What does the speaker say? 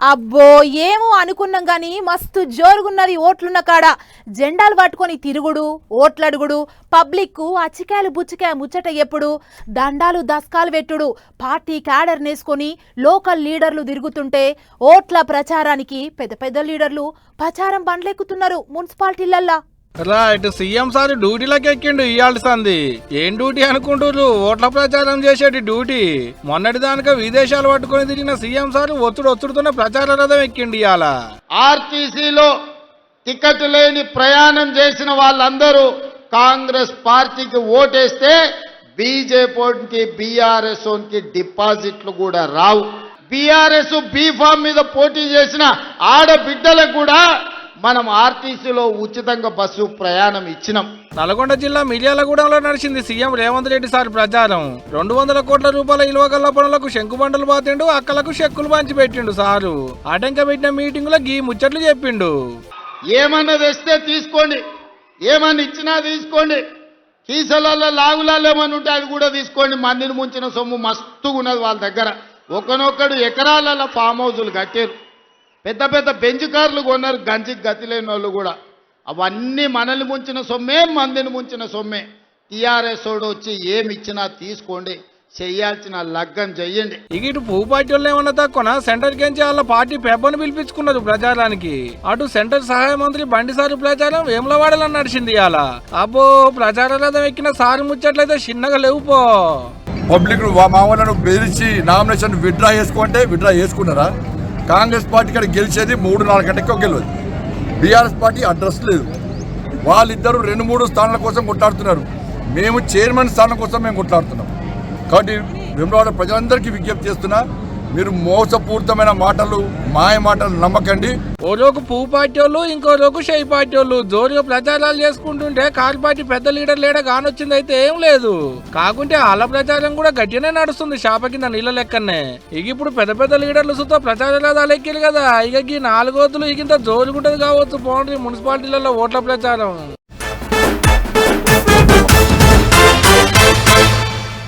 అబ్బో ఏమో అనుకున్నాం కానీ మస్తు జోరుగున్నది ఓట్లున్న కాడ. జెండాలు పట్టుకొని తిరుగుడు ఓట్లడుగుడు పబ్లిక్కు అచ్చికాయలు బుచ్చికాయ ముచ్చట ఎప్పుడు. దండాలు దస్కాలు పెట్టుడు పార్టీ క్యాడర్ నేసుకొని లోకల్ లీడర్లు తిరుగుతుంటే ఓట్ల ప్రచారానికి పెద్ద పెద్ద లీడర్లు ప్రచారం బండ్లెక్కుతున్నారు మున్సిపాలిటీలల్లా. రైట్ సీఎం సార్ డ్యూటీలోకి ఎక్కిండు ఇయాల్టి సంది ఏం డ్యూటీ అనుకుంటున్నారు ఓట్ల ప్రచారం చేసేటి డ్యూటీ. మొన్నటి దానిక విదేశాలు పట్టుకొని తిరిగిన సీఎం సార్ ఒత్తుడు ఒత్తుడుతున్న ప్రచార రథం ఎక్కిండు ఇవాళ ఆర్టీసీలో టికెట్ లేని ప్రయాణం చేసిన వాళ్ళందరూ కాంగ్రెస్ పార్టీకి ఓటేస్తే బీజేపీకి బీఆర్ఎస్ డిపాజిట్లు కూడా రావు. బీఆర్ఎస్ బీఫామ్ మీద పోటీ చేసిన ఆడబిడ్డలకు కూడా మనం ఆర్టీసీలో ఉచితంగా బస్సు ప్రయాణం ఇచ్చినాం. నల్గొండ జిల్లా మిర్యాలగూడెంలో నడిచింది సీఎం రేవంత్ రెడ్డి సార్ ప్రచారం. రెండు వందల కోట్ల రూపాయల ఇలువ గల్ల పనులకు శంకుబండలు బాతిండు అక్కలకు చెక్కులు పంచి పెట్టిండు సారు. ఆటంక పెట్టిన మీటింగ్లో గీ ముచ్చట్లు చెప్పిండు. ఏమన్నా తెస్తే తీసుకోండి. ఏమన్నా ఇచ్చినా తీసుకోండి. కీసలలో లాగులాలు ఏమన్నా ఉంటే అవి కూడా తీసుకోండి. మందిని ముంచిన సొమ్ము మస్తుగా ఉన్నది వాళ్ళ దగ్గర. ఒకనొక్కడు ఎకరాలలో ఫామ్ హౌజులు కట్టారు. పెద్ద పెద్ద బెంచ్ కార్లు కొన్నారు గంజికి గతి లేని వాళ్ళు కూడా. అవన్నీ మనల్ని ముంచిన సొమ్మే మందిని ముంచిన సొమ్మే. టీఆర్ఎస్ వాడు వచ్చి ఏమి ఇచ్చినా తీసుకోండి చెయ్యాల్సిన లగ్గం చెయ్యండి. ఇక ఇటు వాళ్ళు ఏమన్నా తక్కువ సెంటర్ కెంచి వాళ్ళ పార్టీ పెబ్బను పిలిపించుకున్నారు ప్రచారానికి అటు సెంటర్ సహాయ మంత్రి బండిసారి ప్రచారం వేములవాడలని నడిచింది ఇవాళ. అబ్బో ప్రచార రథం ఎక్కిన సారి ముచ్చట్లయితే చిన్నగా లేవు పో. పబ్లిక్ మా వాళ్ళను బెదిరించి నామినేషన్ విత్డ్రా చేసుకుంటే విత్డ్రా చేసుకున్నారా? కాంగ్రెస్ పార్టీ ఇక్కడ గెలిచేది మూడు నాలుగు గంటలకు గెలవదు. బీఆర్ఎస్ పార్టీ అడ్రస్ లేదు. వాళ్ళిద్దరూ రెండు మూడు స్థానాల కోసం కొట్లాడుతున్నారు. మేము చైర్మన్ స్థానం కోసం మేము కొట్లాడుతున్నాం. కాబట్టి వెంబడి ప్రజలందరికీ విజ్ఞప్తి చేస్తున్నా మీరు మోసపూరితమైన మాటలు మాయ మాటలు నమ్మకండి. ఓరోకు పూ పువ్వు పార్టీ వాళ్ళు ఇంకో రోజు షై పార్టీ వాళ్ళు జోరుగా ప్రచారాలు చేసుకుంటుంటే కారు పార్టీ పెద్ద లీడర్ లేడ కానొచ్చింది అయితే ఏం లేదు. కాకుంటే వాళ్ళ ప్రచారం కూడా గట్టినే నడుస్తుంది షాప కింద నీళ్ళ లెక్కనే. ఇక ఇప్పుడు పెద్ద పెద్ద లీడర్లు సుతో ప్రచారాలు అలెక్కిరు కదా. ఇక ఈ నాలుగోతులు ఇక ఇంత జోరుగుంటది కావచ్చు పోండ్రి మున్సిపాలిటీలలో ఓట్ల ప్రచారం.